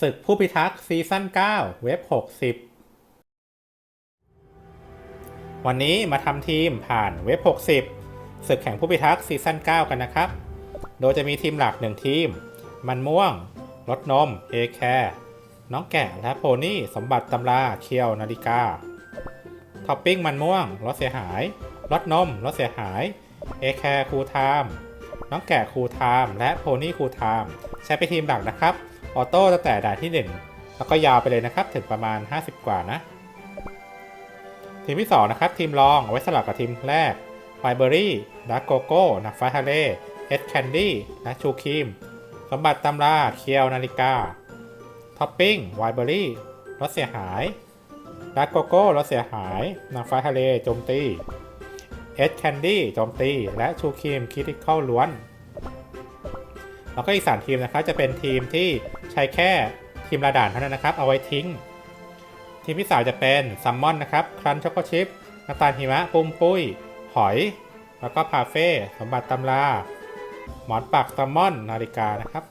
ศึกผู้พิทักษ์ซีซั่น 9 เว็บ 60 วันนี้มาทำทีมผ่านเว็บ 60 ศึกแข่งผู้พิทักษ์ซีซั่น 9 กันนะครับ โดยจะมีทีมหลัก 1 ทีม มันม่วง รถนม เอแคร์น้องแกะและโพนี่สมบัติตำราเคียวนาฬิกา ท็อปปิ้งมันม่วง รถเสียหาย รถนม รถเสียหาย เอแคร์คูลไทม์น้องแกะคูลไทม์และโพนี่คูลไทม์ใช้เป็นทีมหลักนะครับ ออโต้ตั้งแต่ด่านที่ 1 แล้วก็ยาวไปเลยนะครับ ถึงประมาณ 50 กว่านะ ทีมที่ 2 นะครับ ทีมรองเอาไว้สลับกับทีมแรกไฟเบอรี่ดักโกโก้นักฟ้าทะเลเอสแคนดี้และชูครีม สมบัติตำราเคียวนาฬิกา ท็อปปิ้งไวเบอรี่รถเสียหายดักโกโก้รถเสียหายนางฟ้าทะเลโจมตีเอสแคนดี้โจมตี และชูครีมคิติคอลล้วน แล้วก็อีกสามทีมนะครับจะเป็นทีมที่ใช้แค่ทีมระด่านเท่านั้นนะครับ เอาไว้ทิ้ง ทีมที่สาจะเป็นซัมมอนนะครับครันช็อกโกชิปน้ำตาลหิมะปุ้มปุ้ย หอย แล้วก็พาเฟ่สมบัติตำราหมอนปักซัมมอนนาฬิกานะครับ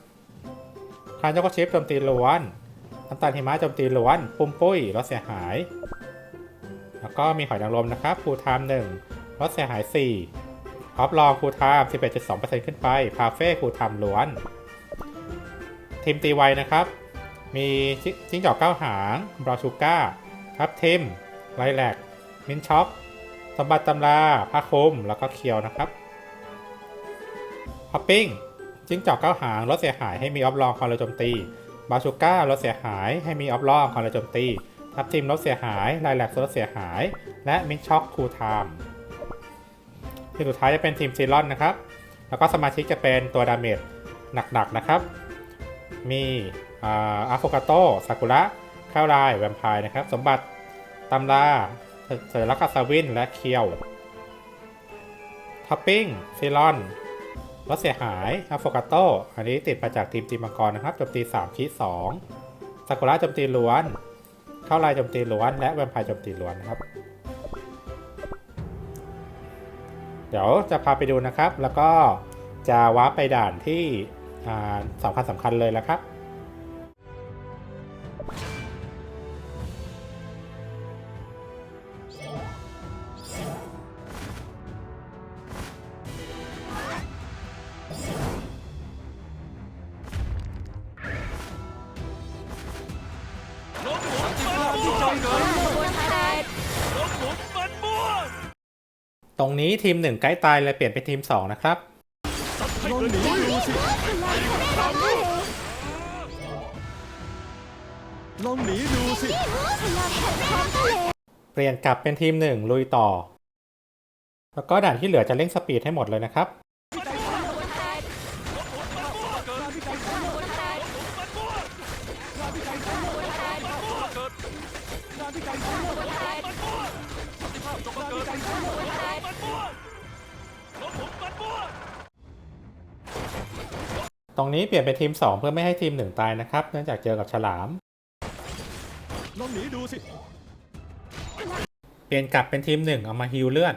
ครันช็อกโกชิปโจมตีล้วนน้ำตาลหิมะโจมตีล้วนปุ้มปุ้ยรถเสียหาย แล้วก็มีหอยนางรมนะครับฟูลไทม์หนึ่งรถเสียหาย4 ออฟลองคูลไทม์ 11.2%ขึ้นไป พาเฟ่คูลไทม์ล้วน ทีมตีไวนะครับ มีจิ้งจอกเก้าหาง บราชูก้าทับทิมไลแลกมินช็อก สมบัติตำราผ้าคุมแล้วก็เคียวนะครับฮอปปิ้งจิ้งจอกเก้าหางลดเสียหายให้มีออฟลองคอนเรโจมตี บาชูก้าลดเสียหายให้มีออฟลองคอนเรโจมตี ทับทิมลดเสียหายไลแลกลดเสียหาย และมินช็อกคูลไทม์ ทีมสุดท้ายจะเป็นทีมซีรอนนะครับ แล้วก็สมาชิกจะเป็นตัวดาเมจหนักๆนะครับ มีอาโฟกาโตซากุระข้าวลายแวมไพร์นะครับ สมบัติตำราเซอร์ลักกาซาวินและเคียวท็อปปิ้งซีรอนลดเสียหายอาโฟกาโตอันนี้ติดมาจากทีมตีมังกรนะครับโจมตี3คี2ซากุระโจมตีล้วน เข้าลายโจมตีล้วน และแวมไพร์โจมตีล้วนนะครับ เดี๋ยวจะพาไปดูนะครับ แล้วก็จะวาร์ปไปด่านที่สำคัญสำคัญเลยแล้วครับ ตรงนี้ทีมหนึ่งใกล้ตายเลยเปลี่ยนเป็นทีมสองนะครับลองหนีดูสิลองหนีดูสิเปลี่ยนกลับเป็นทีมหนึ่งลุยต่อ แล้วก็ด่านที่เหลือจะเร่งสปีดให้หมดเลยนะครับ ตรงนี้เปลี่ยนเป็นทีม 2 เพื่อไม่ให้ทีม 1 ตายนะครับ เนื่องจากเจอกับฉลาม ลองหนีดูสิเปลี่ยนกลับเป็นทีม 1 เอามาฮิลเลือด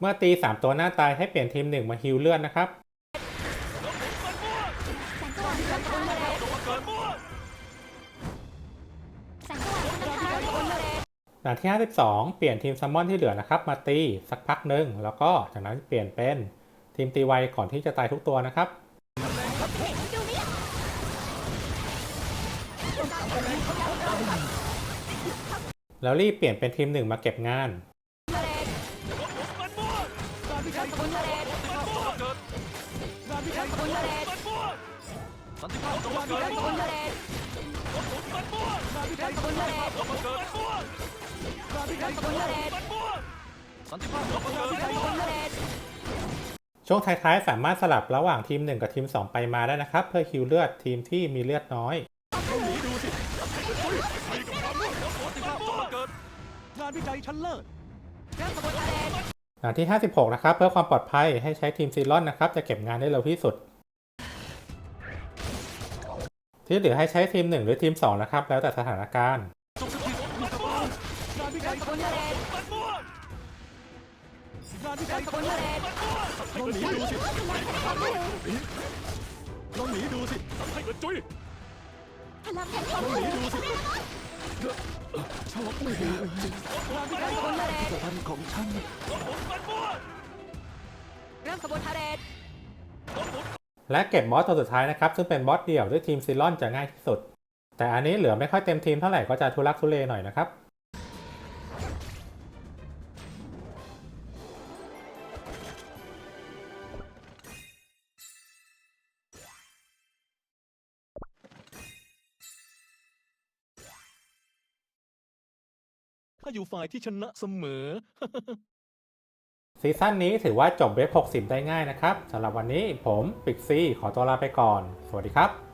เมื่อตี 3 ตัวหน้าตายให้เปลี่ยนทีม 1 มาฮิลเลือดนะครับ ด่านที่ 52 เปลี่ยนทีมซัมมอนที่เหลือนะครับ มาตีสักพักหนึ่งแล้วก็จากนั้นเปลี่ยนเป็นทีมตีไวก่อนที่จะตายทุกตัวนะครับแล้วรีบเปลี่ยนเป็นทีมหนึ่งมาเก็บงาน ลภาพจะมาเกิดขบวนพาเหรดมาพิเริ่จัมยขบวนพาเหรดมาพิจัเริ่ยมขบวนพาเหรดสันติภาพจะมาเกิดขบวนพาเหรดช่วงท้ายๆ สามารถสลับระหว่างทีม 1 กับทีม 2 ไปมาได้นะครับ เพื่อคิวเลือดทีมที่มีเลือดน้อยงานวิจัยชั้นเลิศเริ่มขบวนพาเหรด หลังที่ 56 นะครับ เพื่อความปลอดภัยให้ใช้ทีมซีรอนนะครับ จะเก็บงานได้เร็วที่สุด ที่เหลือให้ใช้ทีม 1 หรือทีม 2 นะครับ แล้วแต่สถานการณ์จงสถิตอยู่กับเรางานวิเริ่จัยมขบวนพาเหรดงานวิเริ่จัยมขบวนพาเหรดลองหนีดูสิลองหนีดูสิให้กระจุยพลังแห่งควาลมองหรู้ นีดูสิชอบไม่ดีเลยเริ่มขบวนพาเรดพันของฉันเริ่มขบวนพาเรดและเก็บบอสตัวสุดท้ายนะครับ ซึ่งเป็นบอสเดี่ยวด้วยทีมซีรอนจะง่ายที่สุด แต่อันนี้เหลือไม่ค่อยเต็มทีมเท่าไหร่ก็จะทุลักทุเลหน่อยนะครับ ถ้าอยู่ฝ่ายที่ชนะเสมอ ซีซั่นนี้ถือว่าจบเว็บ60 ได้ง่ายนะครับสำหรับวันนี้ผมปิกซี่ขอตัวลาไปก่อน สวัสดีครับ